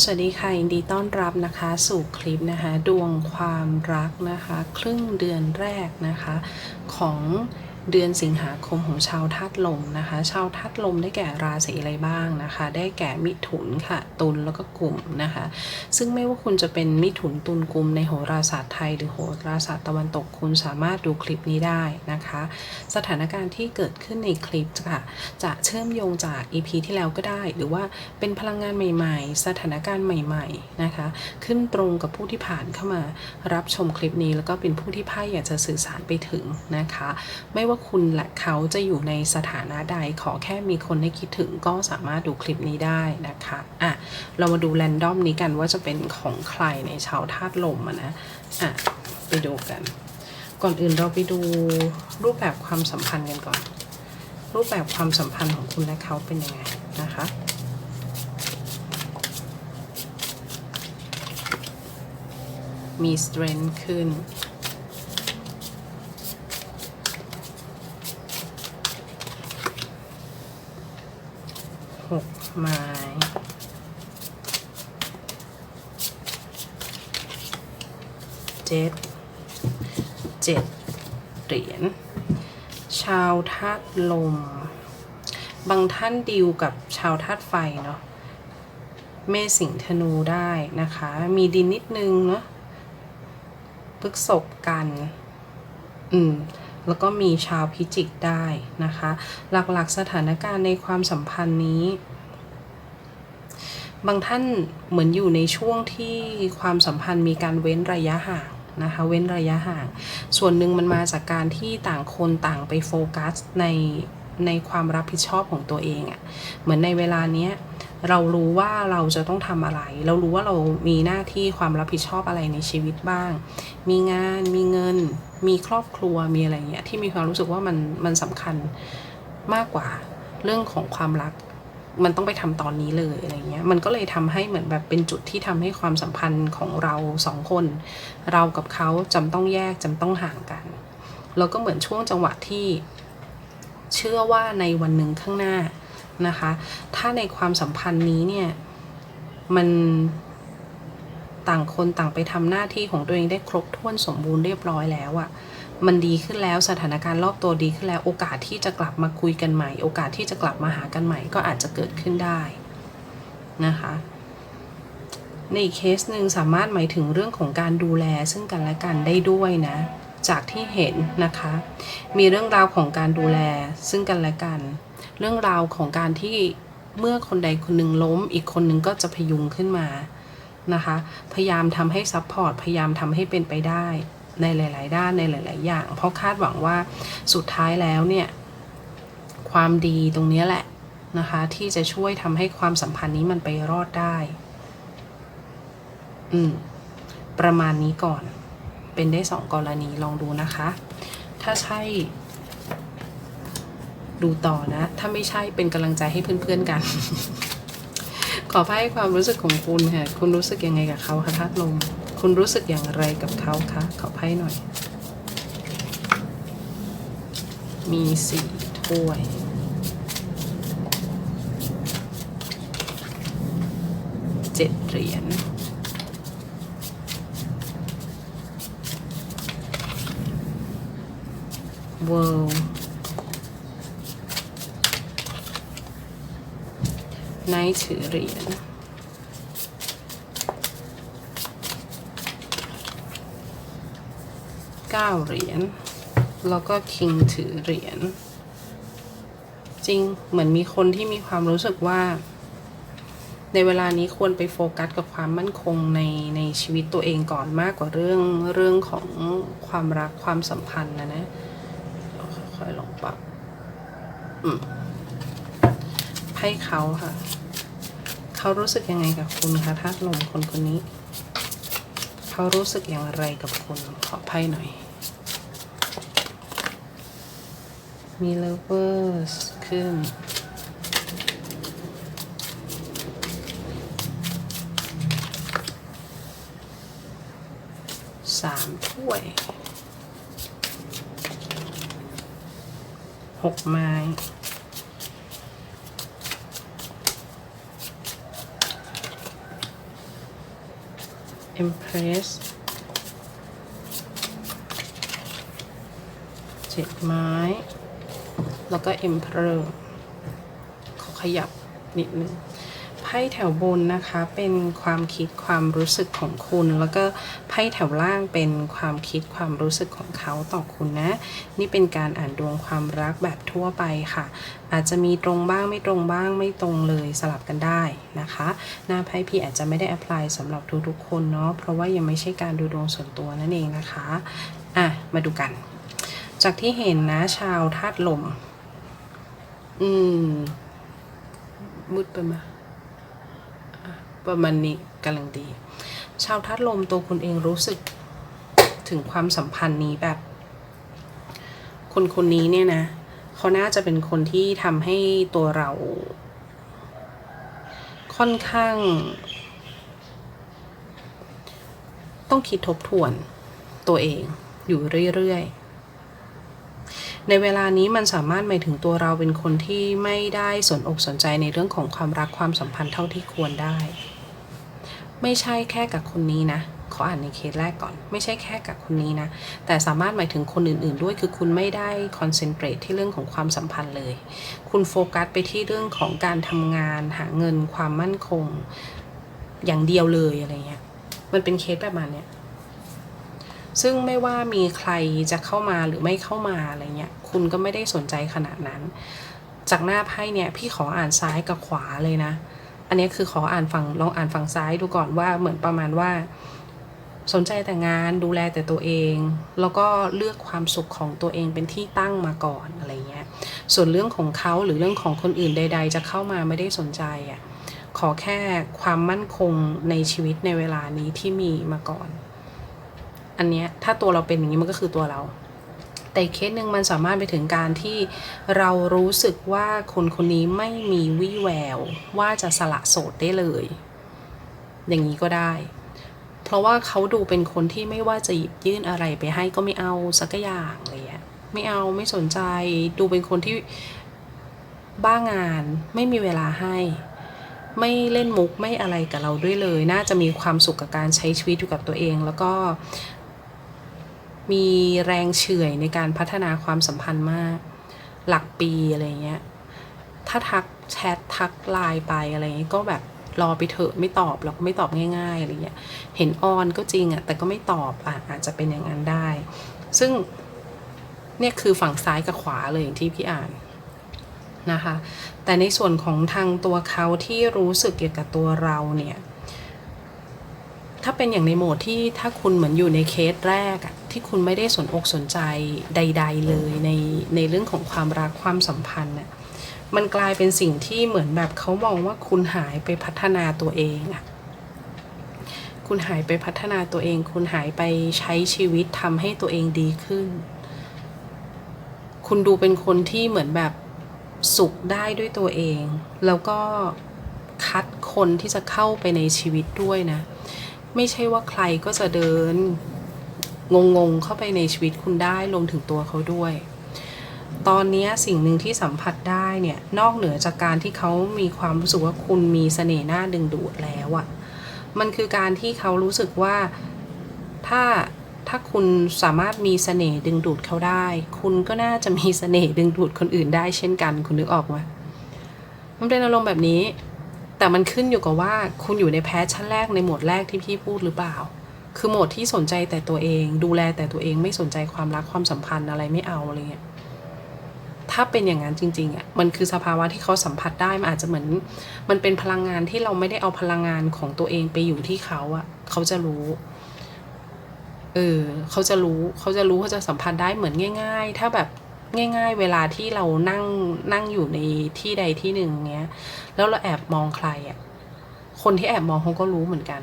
สวัสดีค่ะยินดีต้อนรับนะคะสู่คลิปนะคะ ดวงความรักนะคะ ครึ่งเดือนแรกนะคะ ของ เดือนสิงหาคมของชาวธาตุลมนะคะ ชาวธาตุลมได้แก่ราศีอะไรบ้างนะคะ ได้แก่มิถุนค่ะ ตุลแล้วก็กลุ่มนะคะ ซึ่งไม่ว่าคุณจะเป็นมิถุนตุลกลุ่มในโหราศาสตร์ไทย หรือโหราศาสตร์ตะวันตกคุณสามารถดูคลิปนี้ได้นะคะ สถานการณ์ที่เกิดขึ้นในคลิปค่ะจะเชื่อมโยงจาก EP ที่แล้วก็ได้ หรือว่าเป็นพลังงานใหม่ๆ สถานการณ์ใหม่ๆนะคะ ขึ้นตรงกับผู้ที่ผ่านเข้ามารับชมคลิปนี้แล้วก็เป็นผู้ที่ไพ่อยากจะสื่อสารไปถึงนะคะ ไม่ว่าคุณและเขาจะอยู่ในสถานะใด ขอแค่มีคนให้คิดถึงก็สามารถดูคลิปนี้ได้นะคะอะเรามาดูแรนดอมนี้กันว่าจะเป็นของใครในชาวธาตุลมอะนะอะไปดูกัน ก่อนอื่นเราไปดูรูปแบบความสัมพันธ์กันก่อน รูปแบบความสัมพันธ์ของคุณและเขาเป็นยังไงนะคะมี strength ขึ้น ไม้เจ็ดเจ็ดเหรียญชาวธาตุลม บางท่านดิวกับชาวธาตุไฟเนาะเมษสิงธนูได้นะคะ มีดินนิดนึงเนาะพฤกษบกัน อืม แล้วก็มีชาวพิจิกได้นะคะ หลักๆสถานการณ์ในความสัมพันธ์นี้ บางท่านเหมือนอยู่ในช่วงที่ความสัมพันธ์มีการเว้นระยะห่างนะคะเว้นระยะห่าง ส่วนหนึ่งมันมาจากการที่ต่างคนต่างไปโฟกัสในในความรับผิดชอบของตัวเองอะ่ะเหมือนในเวลาเนี้ยเรารู้ว่าเราจะต้องทำอะไร เรารู้ว่าเรามีหน้าที่ความรับผิดชอบอะไรในชีวิตบ้าง มีงานมีเงิน มีครอบครัวมีอะไรเงี้ยที่มีความรู้สึกว่ามันมันสำคัญมากกว่าเรื่องของความรัก มันต้องไปทำตอนนี้เลยอะไรเงี้ย มันก็เลยทำให้เหมือนแบบเป็นจุดที่ทำให้ความสัมพันธ์ของเราสองคน เรากับเขาจำต้องแยกจำต้องห่างกัน แล้วก็เหมือนช่วงจังหวะที่เชื่อว่าในวันหนึ่งข้างหน้านะคะ ถ้าในความสัมพันธ์นี้เนี่ย มันต่างคนต่างไปทำหน้าที่ของตัวเองได้ครบถ้วนสมบูรณ์เรียบร้อยแล้วอะ่ะ มันดีขึ้นแล้วสถานการณ์รอบตัวดีขึ้นแล้วโอกาสที่จะกลับมาคุยกันใหม่ โอกาสที่จะกลับมาหากันใหม่ ก็อาจจะเกิดขึ้นได้นะคะในอีกเคสหนึ่งสามารถหมายถึงเรื่องของการดูแลซึ่งกันและกันได้ด้วยนะ จากที่เห็นนะคะ มีเรื่องราวของการดูแลซึ่งกันและกัน เรื่องราวของการที่เมื่อคนใดคนหนึ่งล้ม อีกคนหนึ่งก็จะพยุงขึ้นมานะคะ พยายามทำให้ซัพพอร์ตพยายามทำให้เป็นไปได้ ในหลาย ๆ ด้านในหลาย ๆ อย่าง เพราะคาดหวังว่าสุดท้ายแล้วเนี่ย ความดีตรงนี้แหละนะคะ ที่จะช่วยทำให้ความสัมพันธ์นี้มันไปรอดได้ อืม ประมาณนี้ก่อน เป็นได้สองกรณีลองดูนะคะ ถ้าใช่ ดูต่อนะ ถ้าไม่ใช่เป็นกำลังใจให้เพื่อน ๆ กัน ขอไพ่ความรู้สึกของคุณค่ะ คุณรู้สึกยังไงกับเขาคะธาตุลม คุณรู้สึกอย่างไรกับเขาคะขอไพ่หน่อย มีสี่ถ้วยเจ็ดเหรียญ world นายถือเหรียญ เก้าเหรียญ แล้วก็คิงถือเหรียญ จริงเหมือนมีคนที่มีความรู้สึกว่า ในเวลานี้ควรไปโฟกัสกับความมั่นคงในในชีวิตตัวเองก่อนมากกว่าเรื่องเรื่องของความรักความสัมพันธ์นะนะค่อยๆลองปรับอืมให้เขาค่ะ เขารู้สึกยังไงกับคุณคะธาตุลมคนคนนี้ เขารู้สึกอย่างไรกับคุณขอไพ่หน่อย มีเลเวอร์สขึ้น สามถ้วย หกไม้อ Empress เจ็ดไม้ แล้วก็ Emperor ขอขยับนิดนึงไพ่แถวบนนะคะเป็นความคิดความรู้สึกของคุณ แล้วก็ไพ่แถวล่างเป็นความคิดความรู้สึกของเขาต่อคุณนะ นี่เป็นการอ่านดวงความรักแบบทั่วไปค่ะ อาจจะมีตรงบ้างไม่ตรงบ้างไม่ตรงเลยสลับกันได้นะคะ หน้าไพ่พี่อาจจะไม่ได้แอพพลายสำหรับทุกๆคนเนาะเพราะว่ายังไม่ใช่การดูดวงส่วนตัวนั่นเองนะคะอะมาดูกัน จากที่เห็นนะชาวธาตุลม อืมมืดไปมอะประมาณนี้กำลังดี ชาวธาตุลมตัวคุณเองรู้สึกถึงความสัมพันธ์นี้แบบ คนคนนี้เนี่ยนะ เขาน่าจะเป็นคนที่ทำให้ตัวเรา ค่อนข้าง ต้องคิดทบทวนตัวเองอยู่เรื่อยๆ ในเวลานี้มันสามารถหมายถึงตัวเราเป็นคนที่ไม่ได้สนอกสนใจในเรื่องของความรักความสัมพันธ์เท่าที่ควรได้ ไม่ใช่แค่กับคนนี้นะขออ่านในเคสแรกก่อน ไม่ใช่แค่กับคนนี้นะ แต่สามารถหมายถึงคนอื่น ๆ ด้วยคือคุณไม่ได้คอนเซนเทรตที่เรื่องของความสัมพันธ์เลย คุณโฟกัสไปที่เรื่องของการทำงานหาเงินความมั่นคง อย่างเดียวเลยอะไรเงี้ยมันเป็นเคสแบบมาเนี้ย ซึ่งไม่ว่ามีใครจะเข้ามาหรือไม่เข้ามาอะไรเงี้ยคุณก็ไม่ได้สนใจขนาดนั้น จากหน้าไพ่เนี่ยพี่ขออ่านซ้ายกับขวาเลยนะ อันนี้คือขออ่านฝั่งลองอ่านฝั่งซ้ายดูก่อนว่าเหมือนประมาณว่า สนใจแต่งานดูแลแต่ตัวเอง แล้วก็เลือกความสุขของตัวเองเป็นที่ตั้งมาก่อนอะไรเงี้ยส่วนเรื่องของเขาหรือเรื่องของคนอื่นใด ๆ จะเข้ามาไม่ได้สนใจอะขอแค่ความมั่นคงในชีวิตในเวลานี้ที่มีมาก่อน อันเนี้ยถ้าตัวเราเป็นอย่างนี้มันก็คือตัวเรา แต่เคสหนึ่งมันสามารถไปถึงการที่เรารู้สึกว่าคนคนนี้ไม่มีวี่แวว ว่าจะสละโสดได้เลย อย่างนี้ก็ได้ เพราะว่าเขาดูเป็นคนที่ไม่ว่าจะหยิบยื่นอะไรไปให้ก็ไม่เอาสักอย่างเงี้ยไม่เอาไม่สนใจดูเป็นคนที่บ้างานไม่มีเวลาให้ ไม่เล่นมุกไม่อะไรกับเราด้วยเลย น่าจะมีความสุขกับการใช้ชีวิตอยู่กับตัวเอง แล้วก็ มีแรงเฉื่อยในการพัฒนาความสัมพันธ์มาก หลักปีอะไรเงี้ย ถ้าทักแชททักไลน์ไปอะไรเงี้ยก็แบบรอไปเถอะไม่ตอบเราก็ไม่ตอบง่ายๆอะไรเงี้ย เห็นออนก็จริงอะ่ะแต่ก็ไม่ตอบอะอาจจะเป็นอย่างนั้นได้ ซึ่งเนี่ยคือฝั่งซ้ายกับขวาเลยอย่างที่พี่อ่านนะคะ แต่ในส่วนของทางตัวเขาที่รู้สึกเกี่ยวกับตัวเราเนี่ย ถ้าเป็นอย่างในโหมดที่ถ้าคุณเหมือนอยู่ในเคสแรกอะ ที่คุณไม่ได้สนอกสนใจใด ๆ เลยในในเรื่องของความรักความสัมพันธ์น่ะมันกลายเป็นสิ่งที่เหมือนแบบเขามองว่าคุณหายไปพัฒนาตัวเองอะคุณหายไปพัฒนาตัวเอง คุณหายไปใช้ชีวิตทำให้ตัวเองดีขึ้น คุณดูเป็นคนที่เหมือนแบบสุขได้ด้วยตัวเอง แล้วก็คัดคนที่จะเข้าไปในชีวิตด้วยนะ ไม่ใช่ว่าใครก็จะเดิน งงๆเข้าไปในชีวิตคุณได้รวมถึงตัวเขาด้วย ตอนนี้สิ่งหนึ่งที่สัมผัสได้เนี่ยนอกเหนือจากการที่เขามีความรู้สึกว่าคุณมีเสน่ห์น่าดึงดูดแล้วอะมันคือการที่เขารู้สึกว่าถ้าถ้าคุณสามารถมีเสน่ห์ดึงดูดเขาได้ คุณก็น่าจะมีเสน่ห์ดึงดูดคนอื่นได้เช่นกัน คุณนึกออกไหมมันเป็นอารมณ์แบบนี้ แต่มันขึ้นอยู่กับว่าคุณอยู่ในแพชชั่นแรกในหมวดแรกที่พี่พูดหรือเปล่า คือโหมดที่สนใจแต่ตัวเอง ดูแลแต่ตัวเองไม่สนใจความรักความสัมพันธ์อะไรไม่เอาอะไรเงี้ยถ้าเป็นอย่างนั้นจริงๆอะมันคือสภาวะที่เขาสัมผัสได้มันอาจจะเหมือน มันเป็นพลังงานที่เราไม่ได้เอาพลังงานของตัวเองไปอยู่ที่เขาอะ เขาจะรู้เออเขาจะรู้เขาจะรู้เขาจะสัมผัสได้เหมือนง่าย ๆ ถ้าแบบง่าย ๆ เวลาที่เรานั่งนั่งอยู่ในที่ใดที่หนึ่งเงี้ย แล้วเราแอบมองใครอะคนที่แอบมองเขาก็รู้เหมือนกัน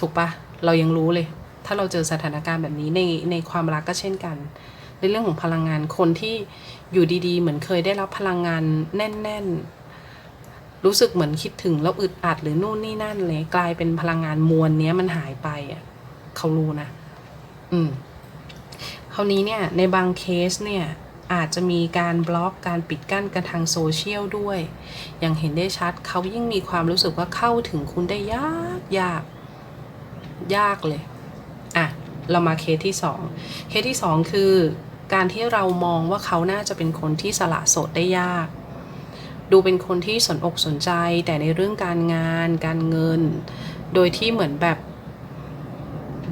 ถูกปะ เรายังรู้เลย ถ้าเราเจอสถานการณ์แบบนี้ในในความรักก็เช่นกัน ในเรื่องของพลังงานคนที่อยู่ดีๆ เหมือนเคยได้รับพลังงานแน่น ๆ รู้สึกเหมือนคิดถึงแล้วอึดอัดหรือนู่นนี่นั่นเลยกลายเป็นพลังงานมวลเนี้ยมันหายไปอะเขารู้นะ อืมคราวนี้เนี่ยในบางเคสเนี่ยอาจจะมีการบล็อกการปิดกั้นกันทางโซเชียลด้วย อย่างเห็นได้ชัดเขายิ่งมีความรู้สึกว่าเข้าถึงคุณได้ยากยาก ยากเลย อะ เรามาเคสที่สองเคสที่สองคือการที่เรามองว่าเขาน่าจะเป็นคนที่สละโสดได้ยาก ดูเป็นคนที่สนอกสนใจแต่ในเรื่องการงาน การเงิน โดยที่เหมือนแบบ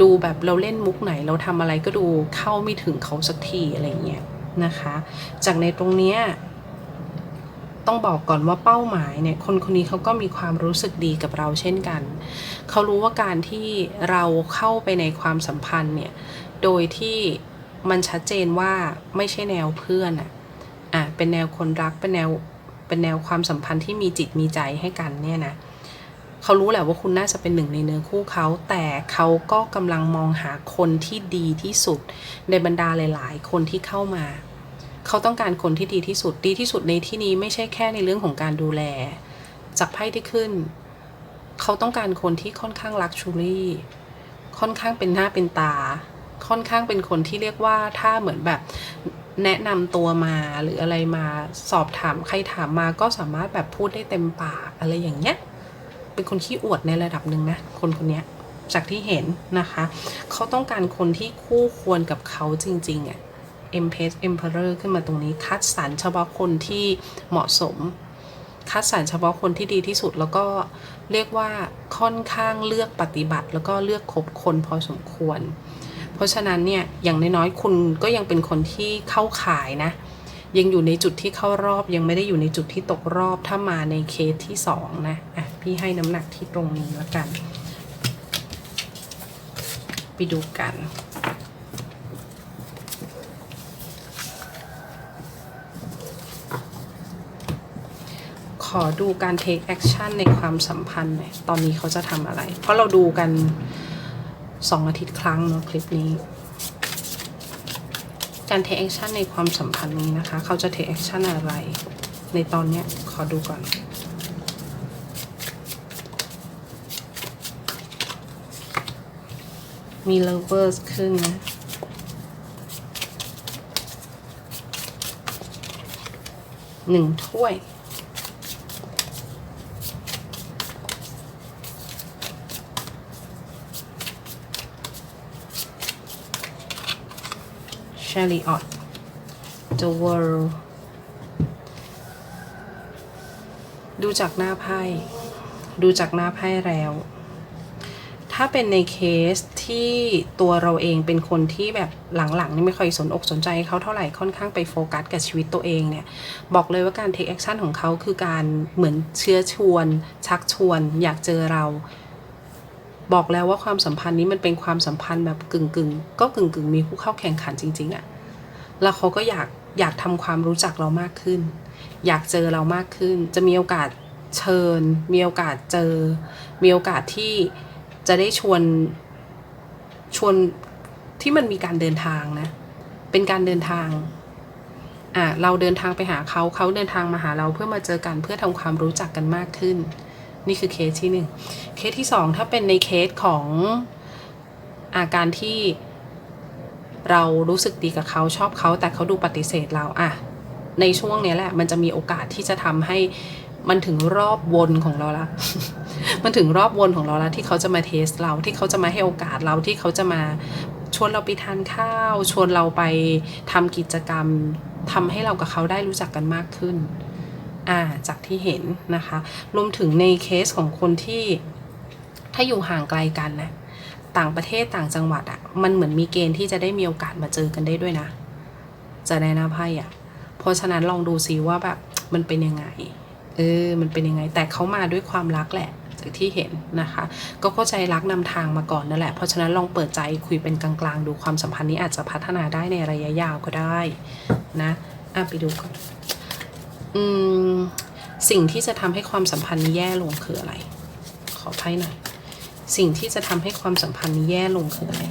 ดูแบบเราเล่นมุกไหนเราทำอะไรก็ดูเข้าไม่ถึงเขาสักทีอะไรเงี้ยนะคะ จากในตรงเนี้ย ต้องบอกก่อนว่าเป้าหมายเนี่ยคนคนนี้เขาก็มีความรู้สึกดีกับเราเช่นกัน เขารู้ว่าการที่เราเข้าไปในความสัมพันธ์เนี่ยโดยที่มันชัดเจนว่าไม่ใช่แนวเพื่อนอะอะเป็นแนวคนรักเป็นแนวเป็นแนวความสัมพันธ์ที่มีจิตมีใจให้กันเนี่ยนะเขารู้แหละว่าคุณน่าจะเป็นหนึ่งในเนื้อคู่เขา แต่เขาก็กำลังมองหาคนที่ดีที่สุด ในบรรดาหลาย ๆ คนที่เข้ามา เขาต้องการคนที่ดีที่สุดดีที่สุดในที่นี้ไม่ใช่แค่ในเรื่องของการดูแล จากไพ่ที่ขึ้น เขาต้องการคนที่ค่อนข้างลักชูรี่ค่อนข้างเป็นหน้าเป็นตา ค่อนข้างเป็นคนที่เรียกว่าถ้าเหมือนแบบแนะนำตัวมาหรืออะไรมาสอบถามใครถามมาก็สามารถแบบพูดได้เต็มปากอะไรอย่างเงี้ย เป็นคนขี้อวดในระดับหนึ่งนะ คนคนนี้จากที่เห็นนะคะ เขาต้องการคนที่คู่ควรกับเขาจริงๆอะ่ะ Empress Emperor ขึ้นมาตรงนี้คัดสรรเฉพาะคนที่เหมาะสม คัดสรรเฉพาะคนที่ดีที่สุดแล้วก็เรียกว่าค่อนข้างเลือกปฏิบัติ แล้วก็เลือกคบคนพอสมควร เพราะฉะนั้นเนี่ยอย่างน้อยๆคุณก็ยังเป็นคนที่เข้าขายนะ ยังอยู่ในจุดที่เข้ารอบยังไม่ได้อยู่ในจุดที่ตกรอบถ้ามาในเคสที่สองนะอะพี่ให้น้ำหนักที่ตรงนี้แล้วกัน ไปดูกัน อดูการ take action ในความสัมพันธ์หน่อยตอนนี้เขาจะทำอะไร เพราะเราดูกันสองอาทิตย์ครั้งเนาะคลิปนี้ การ take action ในความสัมพันธ์นี้นะคะ เขาจะ take action อะไร ในตอนเนี้ยขอดูก่อนมี lovers ขึ้นนะ หนึ่งถ้วย Chariot The World ดูจากหน้าไพ่ ดูจากหน้าไพ่แล้ว ถ้าเป็นในเคสที่ตัวเราเองเป็นคนที่แบบหลังๆนี่ไม่ค่อยสนอกสนใจเขาเท่าไหร่ค่อนข้างไปโฟกัสกับชีวิตตัวเองเนี่ย บอกเลยว่าการ take action ของเขาคือการเหมือนเชื้อชวน ชักชวน อยากเจอเรา บอกแล้วว่าความสัมพันธ์นี้มันเป็นความสัมพันธ์แบบกึ่งกึ่งก็กึ่งกึ่งมีผู้เข้าแข่งขันจริง ๆอะแล้วเขาก็อยากอยากทำความรู้จักเรามากขึ้น อยากเจอเรามากขึ้น จะมีโอกาสเชิญ มีโอกาสเจอ มีโอกาสที่จะได้ชวนชวนที่มันมีการเดินทางนะ เป็นการเดินทาง อะเราเดินทางไปหาเขาเขาเดินทางมาหาเราเพื่อมาเจอกันเพื่อทำความรู้จักกันมากขึ้น นี่คือเคสที่หนึ่งเคสที่สองถ้าเป็นในเคสของอาการที่เรารู้สึกดีกับเขาชอบเขาแต่เขาดูปฏิเสธเราอะในช่วงนี้แหละ มันจะมีโอกาสที่จะทำให้มันถึงรอบวนของเราละ มันถึงรอบวนของเราล้วที่เขาจะมาเทสเราที่เขาจะมาให้โอกาสเราที่เขาจะมาชวนเราไปทานข้าว ชวนเราไปทำกิจกรรมทำให้เรากับเขาได้รู้จักกันมากขึ้น อ่าจากที่เห็นนะคะ รวมถึงในเคสของคนที่ถ้าอยู่ห่างไกลกันนะต่างประเทศต่างจังหวัดอะ่ะมันเหมือนมีเกณฑ์ที่จะได้มีโอกาสมาเจอกันได้ด้วยนะ จะได้นะไพ่อะ่ะ เพราะฉะนั้นลองดูซิว่าแบบมันเป็นยังไง เออ มันเป็นยังไง แต่เขามาด้วยความรักแหละ จากที่เห็นนะคะ ก็เข้าใจรักนำทางมาก่อนนั่นแหละ เพราะฉะนั้นลองเปิดใจคุยเป็นกลางๆ ดูความสัมพันธ์นี้อาจจะพัฒนาได้ในระยะยาวก็ได้นะอะไปดูก่อน สิ่งที่จะทำให้ความสัมพันธ์นี้แย่ลงคืออะไร ขอไพ่หน่อย สิ่งที่จะทำให้ความสัมพันธ์นี้แย่ลงคืออะไร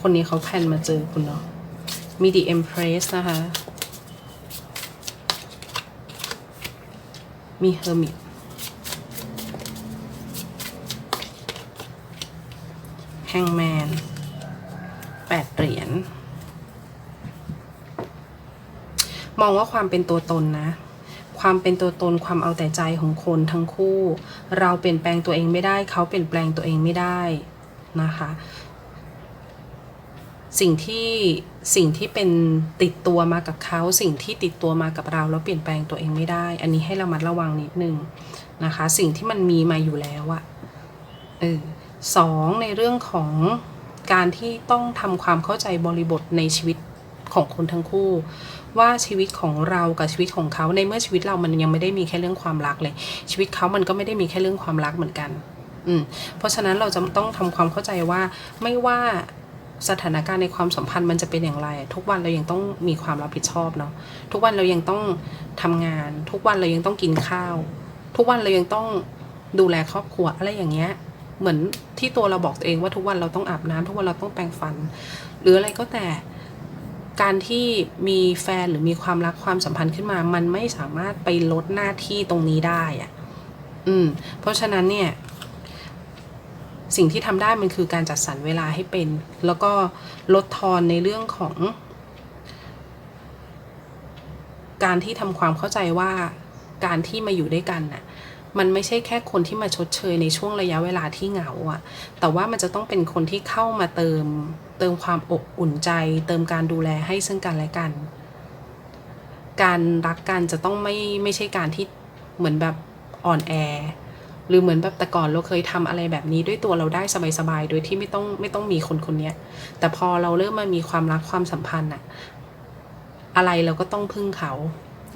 คนนี้เขาแพลนมาเจอคุณเนาะ มี The Empress นะคะ มี Hermit แฮงแมน แปดเหรียญ มองว่าความเป็นตัวตนนะ ความเป็นตัวตนความเอาแต่ใจของคนทั้งคู่ เราเปลี่ยนแปลงตัวเองไม่ได้ เขาเปลี่ยนแปลงตัวเองไม่ได้นะคะ สิ่งที่สิ่งที่เป็นติดตัวมากับเขา สิ่งที่ติดตัวมากับเราแล้วเปลี่ยนแปลงตัวเองไม่ได้ อันนี้ให้เระมัดระวังนิดนึงนะคะ สิ่งที่มันมีมาอยู่แล้วอะเออสองในเรื่องของการที่ต้องทำความเข้าใจบริบทในชีวิต ของคนทั้งคู่ ว่าชีวิตของเรากับชีวิตของเขาในเมื่อชีวิตเรามันยังไม่ได้มีแค่เรื่องความรักเลย ชีวิตเขามันก็ไม่ได้มีแค่เรื่องความรักเหมือนกัน อืมเพราะฉะนั้นเราจะต้องทำความเข้าใจว่าไม่ว่าสถานการณ์ในความสัมพันธ์มันจะเป็นอย่างไร ทุกวันเรายังต้องมีความรับผิดชอบเนาะทุกวันเรายังต้องทำงาน ทุกวันเรายังต้องกินข้าว ทุกวันเรายังต้องดูแลครอบครัวอะไรอย่างเงี้ยเหมือนที่ตัวเราบอกตัวเองว่าทุกวันเราต้องอาบน้ำทุกวันเราต้องแปรงฟัน หรืออะไรก็แต่ การที่มีแฟนหรือมีความรักความสัมพันธ์ขึ้นมา มันไม่สามารถไปลดหน้าที่ตรงนี้ได้อะอืม เพราะฉะนั้นเนี่ย สิ่งที่ทำได้มันคือการจัดสรรเวลาให้เป็น แล้วก็ลดทอนในเรื่องของ การที่ทำความเข้าใจว่าการที่มาอยู่ด้วยกันน่ะมันไม่ใช่แค่คนที่มาชดเชยในช่วงระยะเวลาที่เหงาอะแต่ว่ามันจะต้องเป็นคนที่เข้ามาเติม เติมความอบอุ่นใจ เติมการดูแลให้ซึ่งกันและกัน การรักกันจะต้องไม่ไม่ใช่การที่เหมือนแบบอ่อนแอ หรือเหมือนแบบแต่ก่อนเราเคยทำอะไรแบบนี้ด้วยตัวเราได้สบายๆ โดยที่ไม่ต้องไม่ต้องมีคนคนนี้แต่พอเราเริ่มมามีความรักความสัมพันธ์อะอะไรเราก็ต้องพึ่งเขา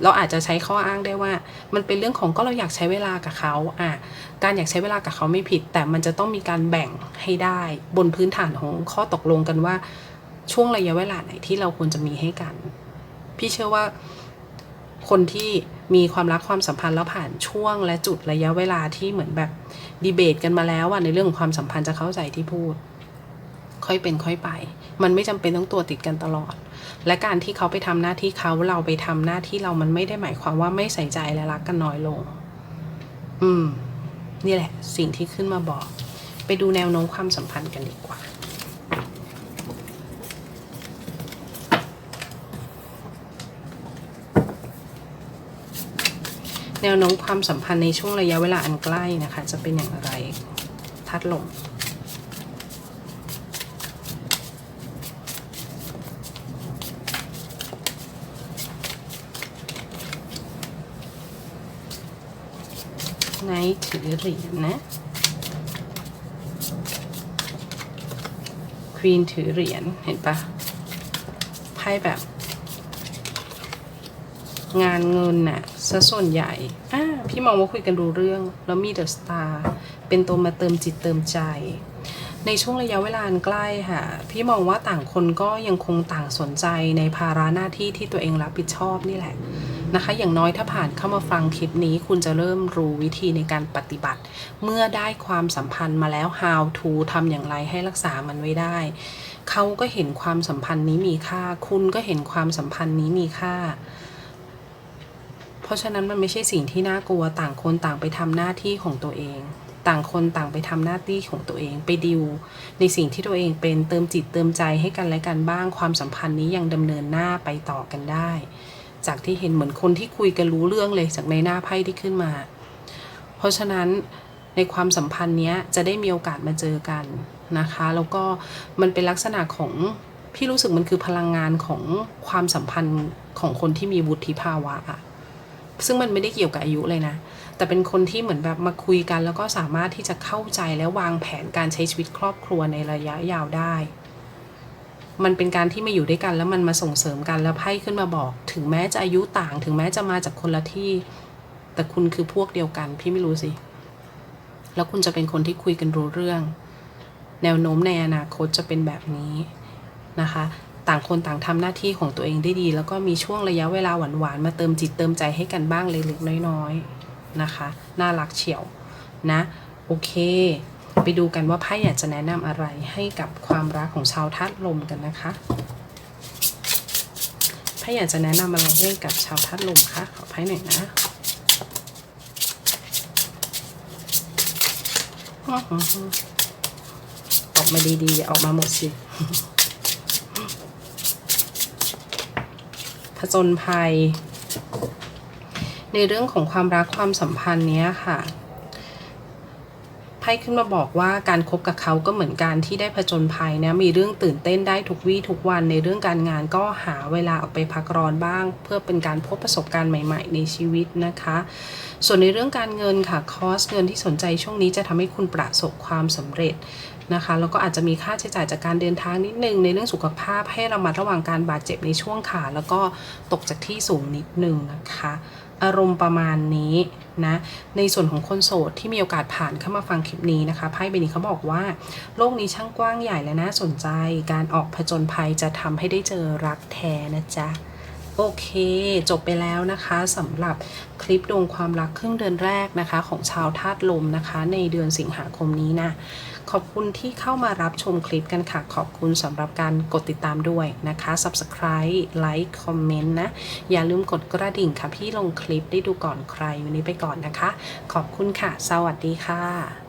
เราอาจจะใช้ข้ออ้างได้ว่า มันเป็นเรื่องของก็เราอยากใช้เวลากับเขาอะการอยากใช้เวลากับเขาไม่ผิด แต่มันจะต้องมีการแบ่งให้ได้บนพื้นฐานของข้อตกลงกันว่า ช่วงระยะเวลาไหนที่เราควรจะมีให้กัน พี่เชื่อว่าคนที่มีความรักความสัมพันธ์แล้วผ่านช่วงและจุดระยะเวลาที่เหมือนแบบดีเบตกันมาแล้วอะในเรื่องของความสัมพันธ์จะเข้าใจที่พูด ค่อยเป็นค่อยไป มันไม่จำเป็นต้องตัวติดกันตลอด และการที่เขาไปทำหน้าที่เขาเราไปทำหน้าที่เรามันไม่ได้หมายความว่าไม่ใส่ใจและรักกันน้อยลง อืม นี่แหละ สิ่งที่ขึ้นมาบอก ไปดูแนวโน้มความสัมพันธ์กันดีกว่าแนวโน้มความสัมพันธ์ในช่วงระยะเวลาอันใกล้นะคะ จะเป็นอย่างไร ทัดลม ไนท์ถือเหรียญนะ ควีนถือเหรียญเห็นปะไพ่แบบ งานเงินน่ะซะส่วนใหญ่อ่าพี่มองว่าคุยกันรู้เรื่อง แล้วมีเดอะสตาร์เป็นตัวมาเติมจิตเติมใจ ในช่วงระยะเวลาใกล้ค่ะ พี่มองว่าต่างคนก็ยังคงต่างสนใจในภาระหน้าที่ที่ตัวเองรับผิดชอบนี่แหละ นะคะ อย่างน้อยถ้าผ่านเข้ามาฟังคลิปนี้ คุณจะเริ่มรู้วิธีในการปฏิบัติ เมื่อได้ความสัมพันธ์มาแล้ว how to ทำอย่างไรให้รักษามันไว้ได้ เขาก็เห็นความสัมพันธ์นี้มีค่า คุณก็เห็นความสัมพันธ์นี้มีค่า เพราะฉะนั้นมันไม่ใช่สิ่งที่น่ากลัวต่างคนต่างไปทำหน้าที่ของตัวเองต่างคนต่างไปทำหน้าที่ของตัวเองไปดิวในสิ่งที่ตัวเองเป็นเติมจิตเติมใจให้กันและกันบ้างความสัมพันธ์นี้ยังดำเนินหน้าไปต่อกันได้ จากที่เห็นเหมือนคนที่คุยกันรู้เรื่องเลยจากในหน้าไพ่ที่ขึ้นมา เพราะฉะนั้นในความสัมพันธ์เนี้ยจะได้มีโอกาสมาเจอกันนะคะ แล้วก็มันเป็นลักษณะของพี่รู้สึกมันคือพลังงานของความสัมพันธ์ของคนที่มีวุฒิภาวะอะซึ่งมันไม่ได้เกี่ยวกับอายุเลยนะ แต่เป็นคนที่เหมือนแบบมาคุยกัน แล้วก็สามารถที่จะเข้าใจและวางแผนการใช้ชีวิตครอบครัวในระยะยาวได้ มันเป็นการที่มาอยู่ด้วยกัน แล้วมันมาส่งเสริมกันแล้วไพ่ขึ้นมาบอก ถึงแม้จะอายุต่าง ถึงแม้จะมาจากคนละที่ แต่คุณคือพวกเดียวกัน พี่ไม่รู้สิ แล้วคุณจะเป็นคนที่คุยกันรู้เรื่อง แนวโน้มในอนาคตจะเป็นแบบนี้นะคะ ต่างคนต่างทำหน้าที่ของตัวเองได้ดี แล้วก็มีช่วงระยะเวลาหวานๆมาเติมจิตเติมใจให้กันบ้างเล็กๆน้อยๆนะคะ น่ารักเฉียวนะ โอเค ไปดูกันว่าไพ่อยากจะแนะนำอะไรให้กับความรักของชาวธาตุลมกันนะคะไพ่อยากจะแนะนำอะไรให้กับชาวธาตุลมคะขอไพ่หน่อยนะออกมาดีๆออกมาหมดสิผจญภัย ในเรื่องของความรักความสัมพันธ์เนี้ยค่ะ พ่ขึ้นมาบอกว่าการคบกับเขาก็เหมือนการที่ได้ผจญภัยนะมีเรื่องตื่นเต้นได้ทุกวี่ทุกวันในเรื่องการงานก็หาเวลาออกไปพักร้อนบ้าง เพื่อเป็นการพบประสบการณ์ใหม่ ๆ ในชีวิตนะคะ ส่วนในเรื่องการเงินค่ะคอสเงินที่สนใจช่วงนี้จะทำให้คุณประสบความสำเร็จนะคะแล้วก็อาจจะมีค่าใช้จ่ายจากการเดินทางนิดนึงในเรื่องสุขภาพให้เรามาระวังการบาดเจ็บในช่วงขาแล้วก็ตกจากที่สูงนิดนึงนะคะ อารมณ์ประมาณนี้นะในส่วนของคนโสดที่มีโอกาสผ่านเข้ามาฟังคลิปนี้นะคะไพ่ใบนี้เขาบอกว่า โลกนี้ช่างกว้างใหญ่และน่าสนใจ การออกผจญภัยจะทำให้ได้เจอรักแท้นะจ๊ะโอเค จบไปแล้วนะคะสำหรับคลิปดวงความรักครึ่งเดือนแรกนะคะ ของชาวธาตุลมนะคะ ในเดือนสิงหาคมนี้นะ ขอบคุณที่เข้ามารับชมคลิปกันค่ะ ขอบคุณสำหรับการกดติดตามด้วยนะคะ Subscribe ไลค์คอมเมนต์นะ อย่าลืมกดกระดิ่งค่ะ พี่ลงคลิปได้ดูก่อนใครวันนี้ไปก่อนนะคะ ขอบคุณค่ะ สวัสดีค่ะ